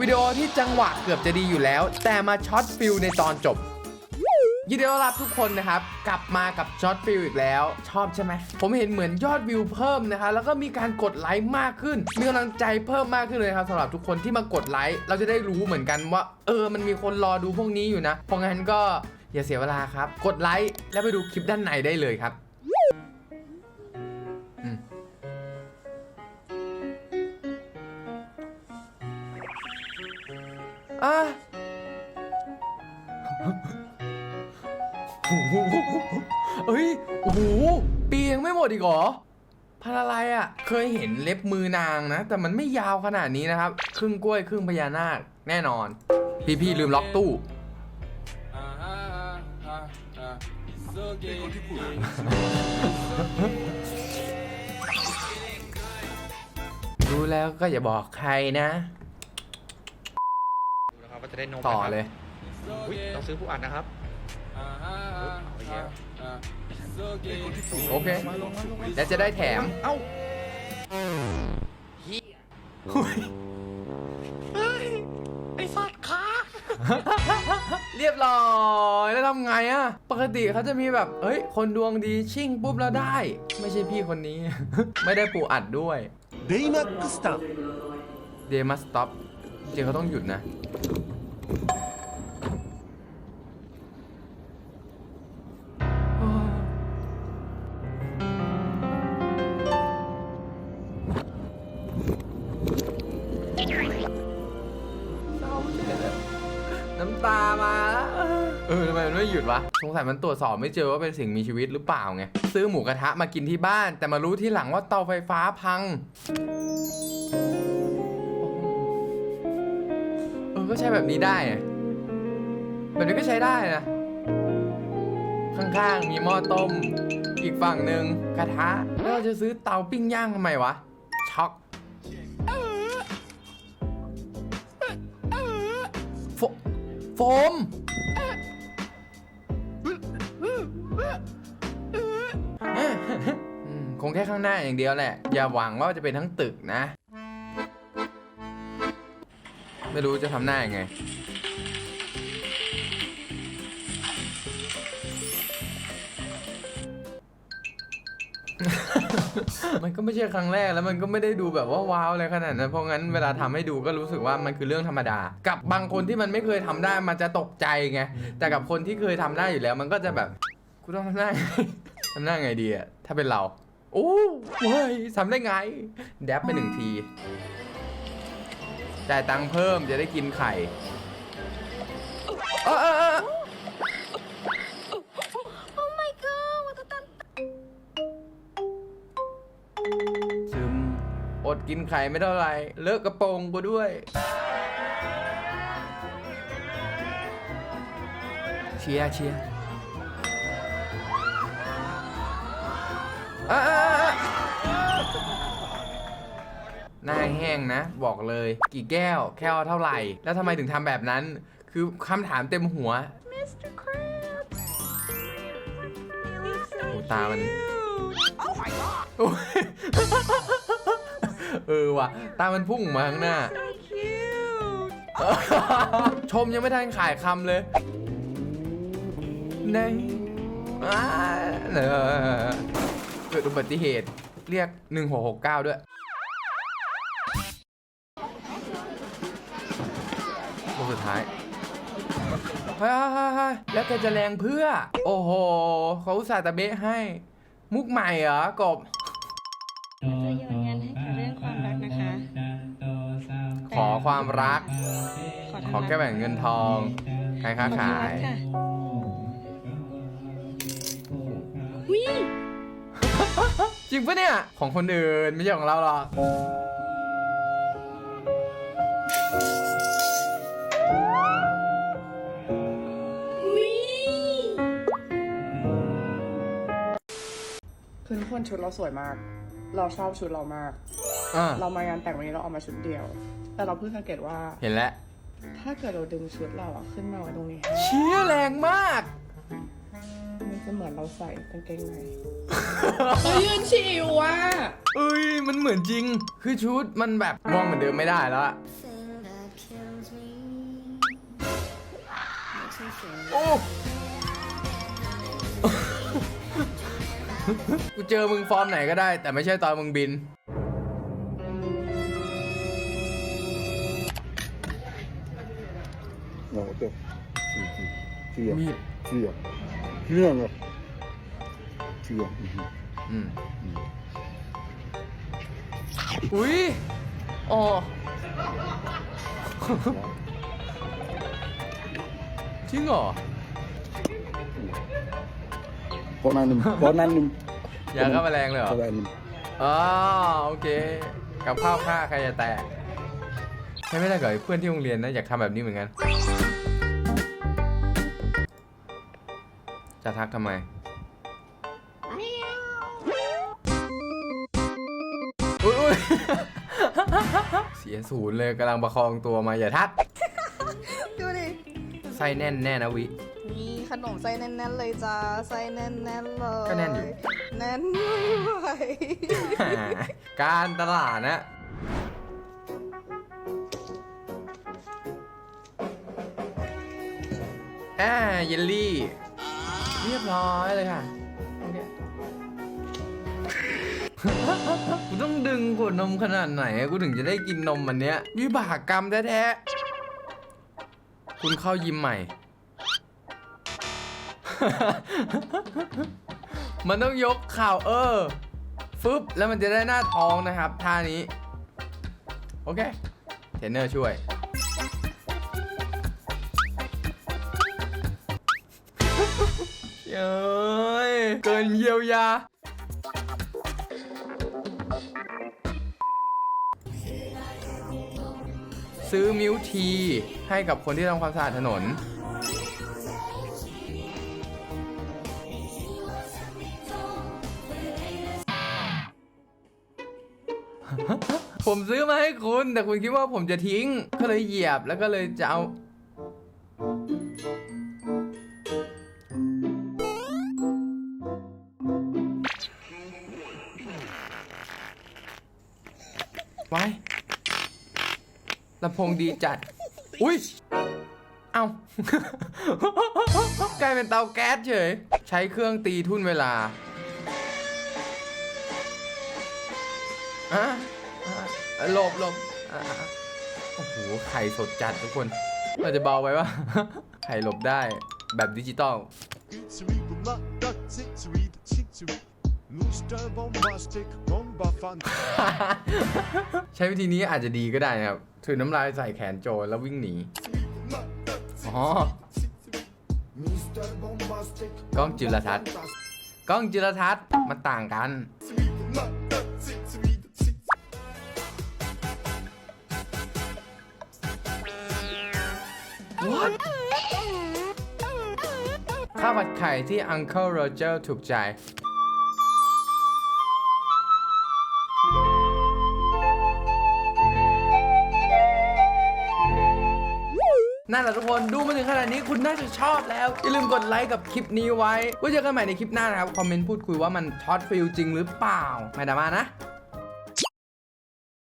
วิดีโอที่จังหวะเกือบจะดีอยู่แล้ว แต่มาช็อตฟิลในตอนจบ ยินดีต้อนรับทุกคนนะครับ กลับมากับช็อตฟิลอีกแล้ว ชอบใช่ไหม ผมเห็นเหมือนยอดวิวเพิ่มนะคะ แล้วก็มีการกดไลค์มากขึ้น มีกำลังใจเพิ่มมากขึ้นเลยครับสำหรับทุกคนที่มากดไลค์เราจะได้รู้เหมือนกันว่า เออมันมีคนรอดูพวกนี้อยู่นะเพราะงั้นก็อย่าเสียเวลาครับ กดไลค์แล้วไปดูคลิปด้านในได้เลยครับ อะโอ้โหเอ้ยโอ้โหปียังไม่หมดอีกเหรอพันอะไรอะ เคยเห็นเล็บมือนางนะ แต่มันไม่ยาวขนาดนี้นะครับ ครึ่งกล้วยครึ่งพญานาคแน่นอน พี่พี่ๆลืมล็อกตู้ รู้แล้วก็อย่าบอกใครนะดูนะครับว่า จะได้นมต่อเลยอุ๊ต้องซื้อผู้อัดนะครับ โอเค แล้วจะได้แถม เอ้าไอ้สัตว์ขาเรียบร้อยแล้วทำไงอะปกติเขาจะมีแบบเฮ้ย คนดวงดีชิ่งปุ๊บแล้วได้ ไม่ใช่พี่คนนี้ ไม่ได้ปูอัดด้วย เดมัสต็อปเดมัสต็อปจริงเขาต้องหยุดนะ น้ำตามาแล้วเออทำไมมันไม่หยุดวะสงสัยมันตรวจสอบไม่เจอว่าเป็นสิ่งมีชีวิตหรือเปล่าไงซื้อหมูกระทะมากินที่บ้าน แต่มารู้ที่หลังว่าเตาไฟฟ้าพัง ก็ใช้แบบนี้ได้แบบนี้ก็ใช้ได้นะ ข้างๆ มีหม้อต้ม อีกฝั่งหนึ่งกระทะ แล้วเราจะซื้อเตาปิ้งย่างทำไมวะ ช็อกโฟโฟม คงแค่ข้างหน้าอย่างเดียวแหละ อย่าหวังว่าจะเป็นทั้งตึกนะ ไม่รู้จะทำหน้ายังไง มันก็ไม่ใช่ครั้งแรกแล้วมันก็ไม่ได้ดูแบบว่าว้าวอะไรขนาดนั้นเพราะงั้นเวลาทำให้ดูก็รู้สึกว่ามันคือเรื่องธรรมดา กับบางคนที่มันไม่เคยทำได้มันจะตกใจไงแต่กับคนที่เคยทำได้อยู่แล้วมันก็จะแบบกูต้องทำหน้าไงทำหน้าไงดีอะถ้าเป็นเราโอ้เว้ยทำได้ไงแดบไปหนึ่งที จ่ายตังค์เพิ่มจะได้กินไข่เออเออเออ Oh my god มันก็ตันซึมอดกินไข่ไม่เท่าไหรเลิกกระโปรงกูด้วย เชียร์เชียร์อะ หน้าแห้งนะ บอกเลย กี่แก้ว แก้วเท่าไหร่ แล้วทำไมถึงทำแบบนั้น คือคำถามเต็มหัว Mr. Krabs He's so โอ้ตามัน cute โอ้ยเออว่ะ ตามันพุ่งออกมาข้างหน้า so cute ชมยังไม่ทันขายคำเลยในอ่าเนอะเกิดอุบัติเหตุเรียก 1669 ด้วย ท้ายเฮ้ยเฮ้ยเฮ้ยแล้วแกจะแรงเพื่อ โอ้โหเขาอุตส่าห์ตะเบะให้ มุกใหม่เหรอกบจะโยนเงินให้กับเรื่องความรักนะคะ ขอความรัก ขอขอแค่แบ่งเงินทองใครค้าขายค่ะวิจริงปะเนี่ย ของคนอื่นไม่ใช่ของเราหรอก คือทุกคนชุดเราสวยมาก เราชอบชุดเรามากเรามางานแต่งวันนี้เราเอกมาชุดเดียว แต่เราเพิ่งสังเกตว่า เห็นแล้วถ้าเกิดเราดึงชุดเราอะขึ้นมาไว้ตรงนี้ เชี่ยแรงมาก มันจะเหมือนเราใส่กางเกงในเรายืนฉี่ว่ะเอ้ยมันเหมือนจริง คือชุดมันแบบมองเหมือนเดิมไม่ได้แล้วะโอ้ กูเจอมึงฟอร์มไหนก็ได้ แต่ไม่ใช่ตอนมึงบิน โอ้โหเจ็บเฉียบมีด เฉียบเฉียเลยเฉียบอือหืออุ้ยอ๋อจริงเหรอ โคนันนึ่งโคนันนึง ยาฆ่าแมลงเลยเหรออ๋อโอเค กับข้าวฆ่าใครจะแตกใช่ไม่ได้เหรอเพื่อนที่โรงเรียนนะอยากทำแบบนี้เหมือนกัน จะทักทำไม อุ๊ยเสียศูนย์เลยกำลังประคองตัวมาอย่าทัก ดูดิ ไส้แน่นแน่นะวิ ขนมไส้แน่นๆเลยจ้าไส้แน่นๆเลยก็แน่นอยู่ แน่นไม่ไหวการตลาดนะอ่าเยลลี่ เรียบร้อยเลยค่ะโอเคกูต้องดึงขวดนมขนาดไหนอะกูถึงจะได้กินนมอันเนี้ยวิบากกรรมแท้ๆ คุณเข้ายิมใหม่ มันต้องยกข่าวเออ ฟึบแล้วมันจะได้หน้าท้องนะครับ ท่านี้ โอเค เทรนเนอร์ช่วย เย้ย เกินเยียวยา ซื้อมิวทีให้กับคนที่ทำความสะอาดถนน ผมซื้อมาให้คุณ แต่คุณคิดว่าผมจะทิ้ง ก็เลยเหยียบแล้วก็เลยจะเอา ไว้ลำโพงดีจัด อุ้ย เอา กลายเป็นเตาแก๊สเฉย ใช้เครื่องตีทุ่นเวลา อะอะหลบหลบอะอะโอ้โห ไข่สดจัดทุกคนเราจะเบาไปวะ ไข่หลบได้แบบดิจิตอล ใช้วิธีนี้อาจจะดีก็ได้นะครับ ถือน้ำลายใส่แขนโจรแล้ววิ่งหนี อ๋อ กล้องจุลทรรศน์ กล้องจุลทรรศน์มันต่างกันาวผัดไข่ที่ Uncle Roger ถูกใจ นั่นแหละทุกคนดูมาถึงขนาดนี้คุณน่าจะชอบแล้ว อย่าลืมกดไลค์กับคลิปนี้ไว้ไว้เจอกันใหม่ในคลิปหน้านะครับ คอมเมนต์พูดคุยว่ามันช็อตฟิลจริงหรือเปล่า ไม่ดราม่านะ